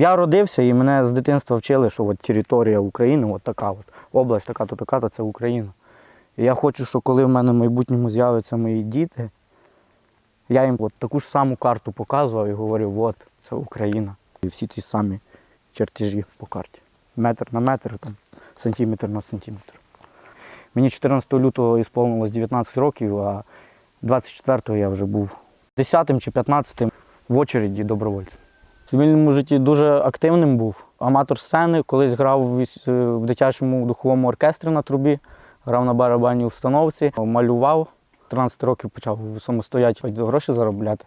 Я родився і мене з дитинства вчили, що от територія України, от така от область, така то така, то це Україна. І я хочу, що коли в мене в майбутньому з'являться мої діти, я їм от таку ж саму карту показував і говорив, от це Україна. І всі ті самі чертежі по карті. Метр на метр, там, сантиметр на сантиметр. Мені 14 лютого ісполнилось 19 років, а 24-го я вже був 10 чи 15 в очереді добровольцем. В цивільному житті дуже активним був. Аматор сцени, колись грав в е, дитячому духовому оркестрі на трубі, грав на барабанній установці, малював. 13 років почав самостоятельно гроші заробляти.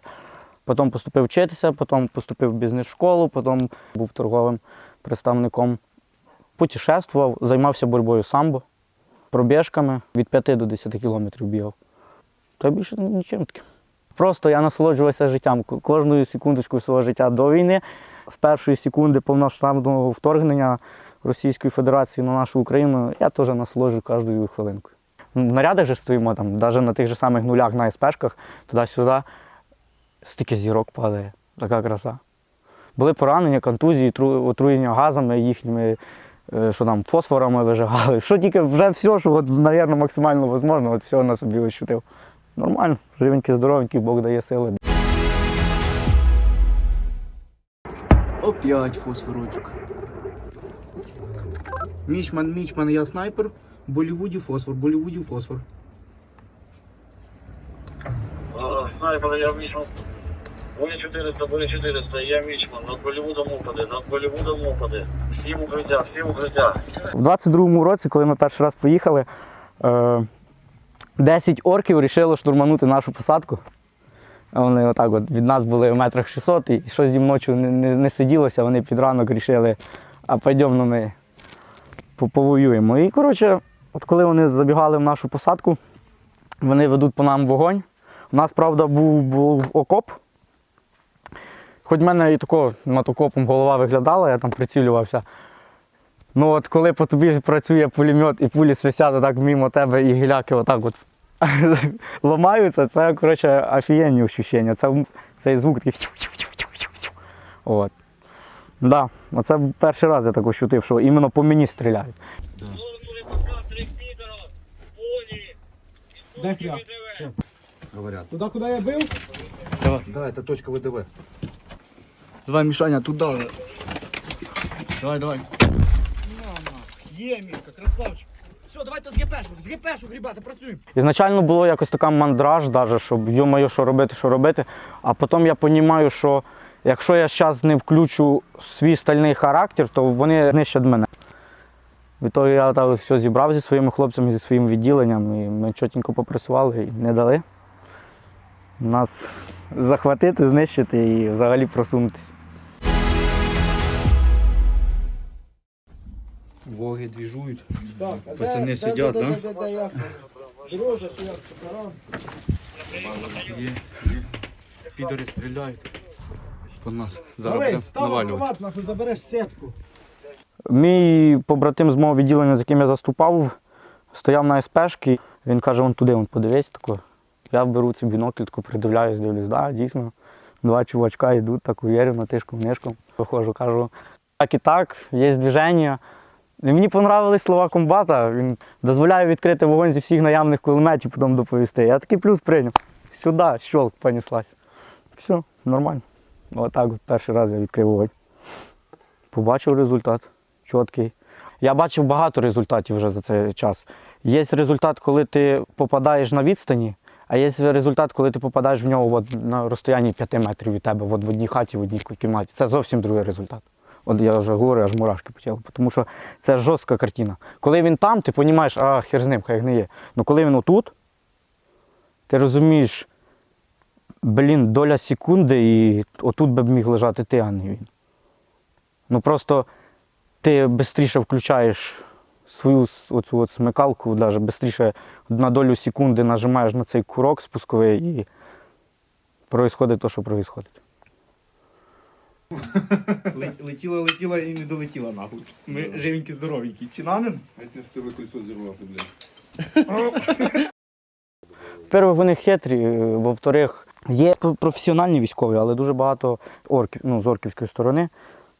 Потім поступив вчитися, потім поступив в бізнес-школу, потім був торговим представником. Путешествував, займався боротьбою самбо, пробіжками від 5 до 10 кілометрів бігав. Та більше нічим таким. Просто я насолоджувався життям кожною секундочкою свого життя до війни. З першої секунди повноштабного вторгнення Російської Федерації на нашу Україну я теж насолоджую кожною хвилинкою. В нарядах же стоїмо там, навіть на тих же самих нулях на СПшках, туди-сюди, стільки зірок падає, така краса. Були поранення, контузії, отруєння газами їхніми, е, що там фосфорами вижигали. Що тільки вже все, що, от, мабуть, максимально можливо, от все на собі ощутив. Нормально, живенький, здоровенький, Бог дає сили. Опять фосфорочок. Мічман, мічман, я снайпер. Болівуді фосфор, Болівуді фосфор. Снайпер, я Мічман. Болі 400, болі 400, я Мічман. Над Болівудом упаде, над Болівудом упаде. Всі в укриття, всі в укриття. В 22-му році, коли ми перший раз поїхали, е, 10 орків вирішили штурманути нашу посадку. Вони отак от від нас були в метрах 600, і щось їм ночі не, не, не сиділося, вони під ранок вирішили, а пойдемо ну, ми повоюємо. І коротше, от коли вони забігали в нашу посадку, вони ведуть по нам вогонь. У нас, правда, був, був окоп. Хоч в мене і тако над окопом голова виглядала, я там прицілювався. Ну от коли по тобі працює пулемет і пулі свисять отак мимо тебе і гіляки отак от ламаються, це коротше офігенні ощущення. Це цей звук такий. От. Да, оце перший раз я так ощутив, що іменно по мені стріляють. Дай хряк. говорят. Туда, куда я был? Да, это точка ВДВ. Давай, Мішаня, туди. Давай, давай. Є, Мірка, красавчик. Все, давайте з ГПшок, з ГПшок, ребята, працюємо. Ізначально було якось така мандраж, даже, щоб йо-моє, що робити, що робити. А потім я розумію, що якщо я зараз не включу свій стальний характер, то вони знищать мене. Від того я так все зібрав зі своїми хлопцями, зі своїм відділенням, і ми чотенько попрацювали і не дали нас захватити, знищити і взагалі просунутися. Воги двіжують. Так, а Пацани де- сидять, де, да? де, де, де, як? Дрожа, що як, шокаран? Є, є. Підори стріляють. По нас Малий, став автомат, нахуй, забереш сетку. Мій побратим з мого відділення, з яким я заступав, стояв на СПшки. Він каже, вон туди, вон подивись тако. Я беру цей бінокль, тако придивляюсь, дивлюсь, да, дійсно. Два чувачка йдуть так уверенно, тишком нишком. Виходжу, кажу, так і так, є движення. Мені понравились слова комбата. Він дозволяє відкрити вогонь зі всіх наявних кулеметів, потім доповісти. Я такий плюс прийняв. Сюди, щолк, понеслась. Все, нормально. Отак от перший раз я відкрив вогонь. Побачив результат чіткий. Я бачив багато результатів вже за цей час. Є результат, коли ти попадаєш на відстані, а є результат, коли ти попадаєш в нього от, на розстоянні 5 метрів від тебе, от в одній хаті, в одній кімнаті. Це зовсім другий результат. От я вже говорю, аж мурашки по тілу, тому що це жорстка картина. Коли він там, ти розумієш, а хер з ним, хай гниє. Ну коли він отут, ти розумієш, блін, доля секунди, і отут би міг лежати ти, а не він. Ну просто ти швидше включаєш свою оцю от смикалку, навіть швидше на долю секунди нажимаєш на цей курок спусковий і відбувається те, що Летіла, летіла і не долетіла нахуй. Ми живенькі, здоровенькі. Чи наним? Геть не встигли кольцо зірвати, блядь. Перше, вони хитрі, е, во-вторых, є професіональні військові, але дуже багато орків, ну, з орківської сторони.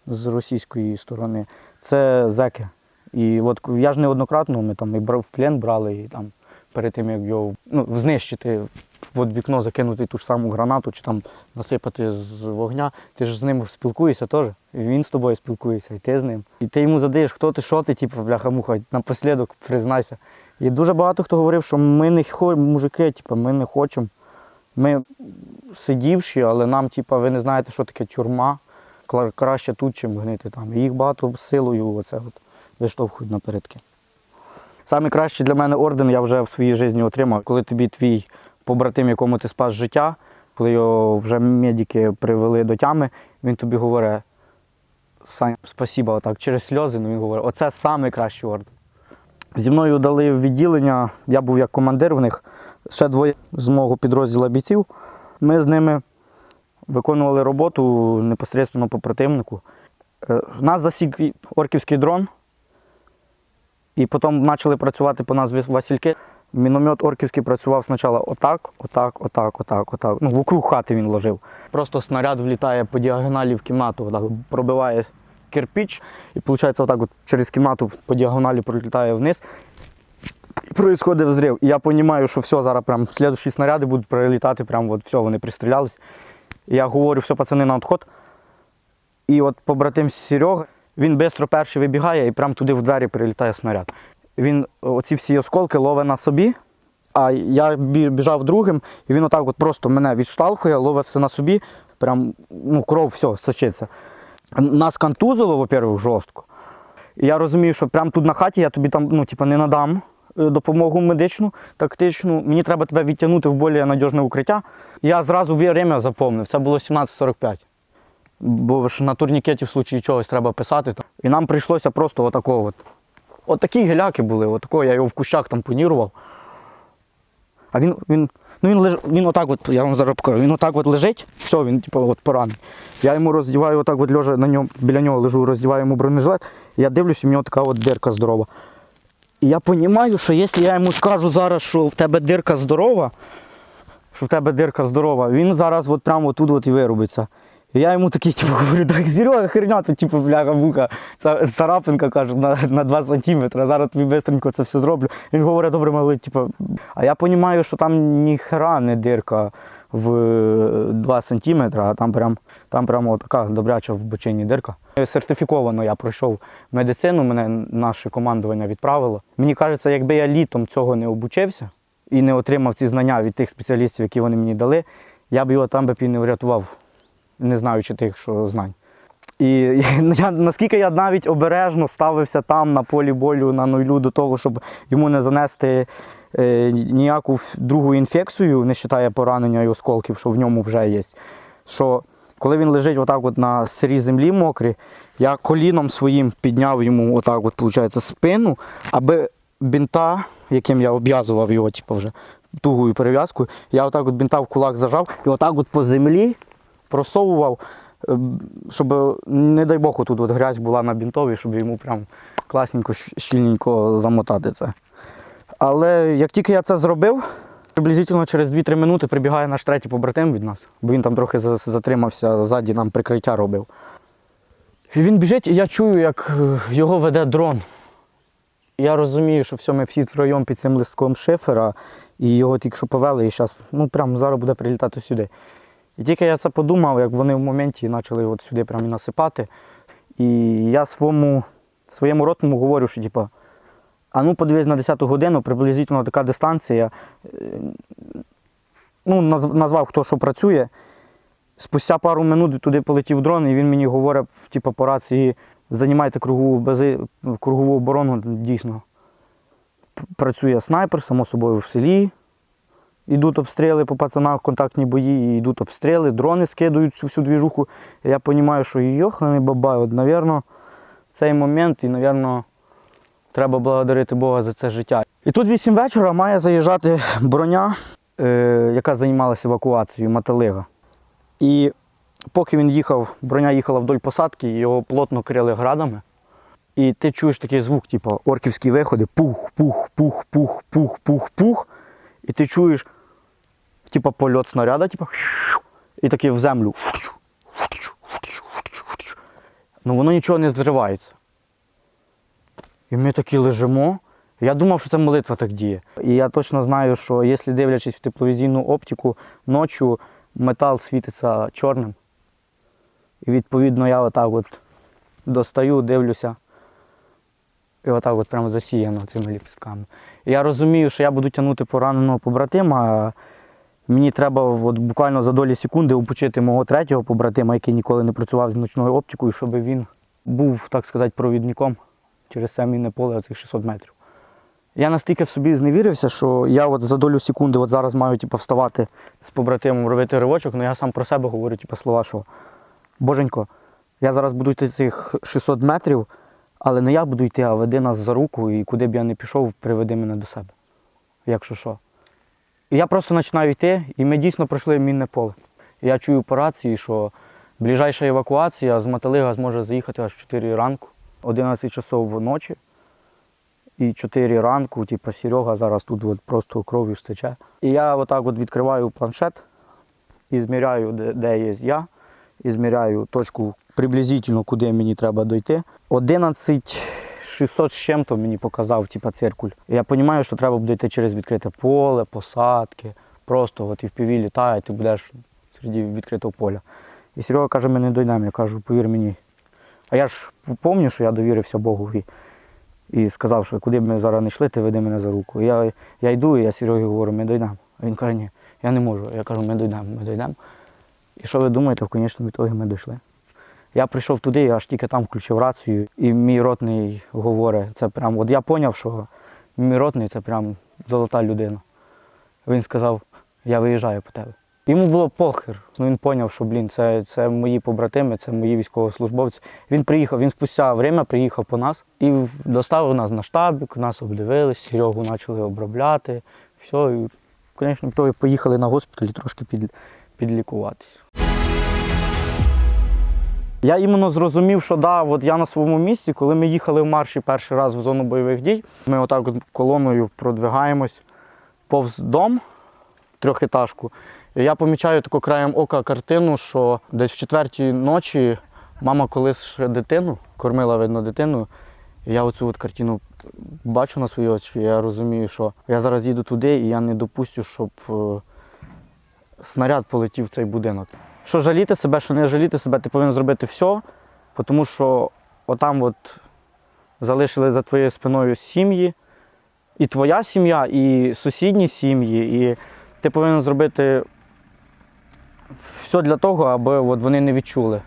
з російської сторони. Це зеки. І от я ж неоднократно ми там і в плен брали, і там перед тим, як його ну, знищити, в вікно закинути ту ж саму гранату чи там насипати з вогня, ти ж з ним спілкуєшся теж. Він з тобою спілкується, і ти з ним. І ти йому задаєш, хто ти, що ти, типу, бляха-муха, напослідок признайся. І дуже багато хто говорив, що ми не хочемо, мужики, типу, ми не хочемо. Ми сидівші, але нам, типу, ви не знаєте, що таке тюрма. Краще тут, чим гнити там. І їх багато силою оце от виштовхують напередки. Саме для мене орден я вже в своїй житті отримав, коли тобі твій побратим, якому ти спас життя, коли його вже медики привели до тями, він тобі говорить, Сань, спасіба, отак, через сльози, ну він говорить, оце саме кращий орден. Зі мною дали відділення, я був як командир в них, ще двоє з мого підрозділу бійців. Ми з ними виконували роботу непосередньо по противнику. Е, Нас засік орківський дрон, і потім почали працювати по нас Васильки. Міномет орківський працював спочатку отак, отак, отак, отак, отак. Ну, вокруг хати він ложив. Просто снаряд влітає по діагоналі в кімнату, отак, пробиває кирпіч, і виходить, отак от через кімнату по діагоналі пролітає вниз. І происходить взрив. І я розумію, що все, зараз прям слідчі снаряди будуть прилітати, прям от все, вони пристрілялись. І я говорю, все, пацани, на відход. І от побратим Серега, він швидко перший вибігає і прямо туди в двері прилітає снаряд. Він оці всі осколки ловить на собі, а я біжав другим, і він отак от просто мене відшталхує, ловить все на собі, прям ну, кров, все, сочиться. Нас контузило, во-первых, жорстко. І я розумію, що прямо тут на хаті я тобі там ну, типу, не надам е, допомогу медичну, тактичну. Мені треба тебе відтягнути в більш надіжне укриття. Я зразу время запомнив, це було 17.45. Бо ж на турнікеті в случаї чогось треба писати. І нам прийшлося просто отакого. От. От такі геляки були, отакого, я його в кущах там понірував. А він, він, ну він, леж, він отак, от, я вам зараз покажу, він отак от лежить, все, він типу, от поранений. Я йому роздіваю отак от лежа на ньому, біля нього лежу, роздіваю йому бронежилет, я дивлюсь, і в нього така от дирка здорова. І я розумію, що якщо я йому скажу зараз, що в тебе дирка здорова, що в тебе дирка здорова, він зараз от прямо тут от і вирубиться. Я йому такий, типу, говорю, так Серега, херня, тут, типу, бляха муха, Ца- царапинка, кажу, на, на 2 сантиметри, зараз тобі бистренько це все зроблю. Він говорить, добре, малий, типу. А я розумію, що там ніхера не дирка в 2 сантиметри, а там прям, там прямо така добряча в бочині дирка. Сертифіковано я пройшов медицину, мене наше командування відправило. Мені кажеться, якби я літом цього не обучився і не отримав ці знання від тих спеціалістів, які вони мені дали, я б його там би і не врятував не знаючи тих, що знань. І я, наскільки я навіть обережно ставився там на полі болю на нулю до того, щоб йому не занести е, ніяку другу інфекцію, не вважає поранення і осколків, що в ньому вже є. Що коли він лежить отак от на сирій землі мокрій, я коліном своїм підняв йому отак от, виходить, спину, аби бінта, яким я обв'язував його, типу, вже тугою перев'язкою, я отак от бінта в кулак зажав і отак от по землі просовував, е, щоб, не дай Бог, тут от грязь була на бінтові, щоб йому прям класненько, щільненько замотати це. Але як тільки я це зробив, приблизительно через 2-3 минути прибігає наш третій побратим від нас, бо він там трохи затримався, ззаді нам прикриття робив. І він біжить, і я чую, як е, його веде дрон. Я розумію, що все, ми всі втроєм під цим листком шифера, і його тільки що повели, і зараз, ну прямо зараз буде прилітати сюди. І тільки я це подумав, як вони в моменті почали от сюди прямо насипати. І я своєму, своєму ротному говорю, що типу, а ну подивись на 10 годину, приблизительно така дистанція. Е, Ну, назвав, хто що працює. Спустя пару минут туди полетів дрон, і він мені говорить, типу, по рації, займайте кругову, бази, кругову оборону, дійсно. Працює снайпер, само собою в селі. Йдуть обстріли по пацанах, контактні бої, і йдуть обстріли, дрони скидують цю всю двіжуху. Я розумію, що йоханий бабай, от, навірно, цей момент, і, навірно, треба благодарити Бога за це життя. І тут 8 вечора має заїжджати броня, е, яка займалася евакуацією, мотолига. І поки він їхав, броня їхала вдоль посадки, його плотно крили градами. І ти чуєш такий звук, типу орківські виходи, пух, пух, пух, пух, пух, пух, пух. І ти чуєш, типу, польот снаряда, типу, і такий в землю. ну воно нічого не зривається. І ми такі лежимо. Я думав, що це молитва так діє. І я точно знаю, що якщо дивлячись в тепловізійну оптику, ночі метал світиться чорним. І відповідно я отак от достаю, дивлюся. І отак от прямо засіяно цими ліпістками. І я розумію, що я буду тягнути пораненого побратима. Мені треба от буквально за долі секунди опочити мого третього побратима, який ніколи не працював з ночною оптикою, щоб він був, так сказати, провідником через це мінне поле цих 600 метрів. Я настільки в собі зневірився, що я от за долю секунди от зараз маю типу, вставати з побратимом, робити ривочок, але я сам про себе говорю типу, слова, що Боженько, я зараз буду йти цих 600 метрів, але не я буду йти, а веди нас за руку, і куди б я не пішов, приведи мене до себе. Якщо що. Я просто починаю йти, і ми дійсно пройшли мінне поле. Я чую по рації, що ближайша евакуація з Маталига зможе заїхати аж в 4 ранку, 11 часов ночі. І 4 ранку, типу, Серега зараз тут от просто кров'ю стече. І я отак от відкриваю планшет і зміряю, де, де є я, і зміряю точку приблизительно, куди мені треба дойти. 11 600 з чим-то мені показав, типу, циркуль. Я розумію, що треба буде йти через відкрите поле, посадки. Просто от і в піві літає, ти будеш серед відкритого поля. І Серега каже, ми не дійдемо. Я кажу, повір мені. А я ж пам'ятаю, що я довірився Богові і сказав, що куди б ми зараз не йшли, ти веди мене за руку. І я, я йду, і я Серегі говорю, ми дійдемо. А він каже, ні, я не можу. Я кажу, ми дійдемо, ми дійдемо. І що ви думаєте, в конечному ми дійшли. Я прийшов туди, я аж тільки там включив рацію, і мій ротний говорить, це прям, от я зрозумів, що мій ротний це прям золота людина. Він сказав, я виїжджаю по тебе. Йому було похер. Ну, він зрозумів, що блін, це, це мої побратими, це мої військовослужбовці. Він приїхав, він спустя время приїхав по нас і доставив нас на штабик, нас обдивились, Серегу почали обробляти. Все, і конечному поїхали на госпіталь трошки під, підлікуватись. Я іменно зрозумів, що да, от я на своєму місці, коли ми їхали в марші перший раз в зону бойових дій, ми отак от колоною продвигаємось повз дом, трьохетажку. І я помічаю таку краєм ока картину, що десь в четвертій ночі мама колись ще дитину, кормила, видно, дитину. І я оцю от картину бачу на свої очі, я розумію, що я зараз їду туди і я не допустю, щоб е, снаряд полетів в цей будинок. Що жаліти себе, що не жаліти себе, ти повинен зробити все, тому що отам от залишили за твоєю спиною сім'ї, і твоя сім'я, і сусідні сім'ї, і ти повинен зробити все для того, аби от вони не відчули,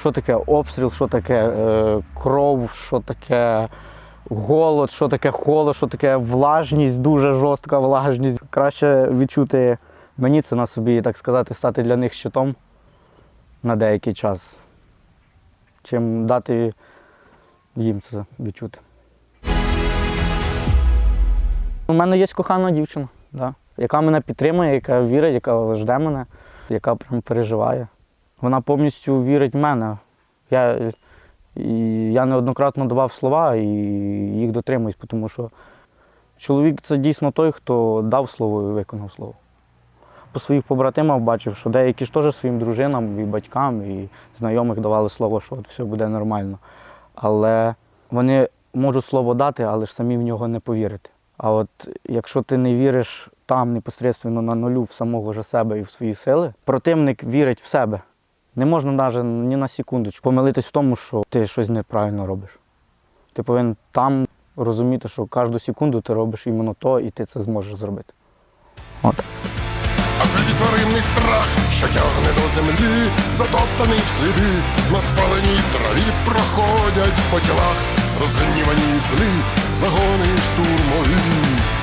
що таке обстріл, що таке е, кров, що таке голод, що таке холод, що таке влажність, дуже жорстка влажність. Краще відчути мені це на собі, так сказати, стати для них щитом на деякий час, чим дати їм це відчути. У мене є кохана дівчина, да, яка мене підтримує, яка вірить, яка жде мене, яка прям переживає. Вона повністю вірить в мене. Я, я неоднократно давав слова і їх дотримуюсь, тому що чоловік це дійсно той, хто дав слово і виконав слово. По своїх побратимах бачив, що деякі ж теж своїм дружинам і батькам, і знайомих давали слово, що от все буде нормально. Але вони можуть слово дати, але ж самі в нього не повірити. А от якщо ти не віриш там непосередньо на нулю в самого ж себе і в свої сили, противник вірить в себе. Не можна навіть ні на секундочку помилитись в тому, що ти щось неправильно робиш. Ти повинен там розуміти, що кожну секунду ти робиш іменно то, і ти це зможеш зробити. От. А тваринний страх, що тягне до землі, затоптаний в селі, на спаленій траві проходять по тілах, розгнівані злі, загони штурмові.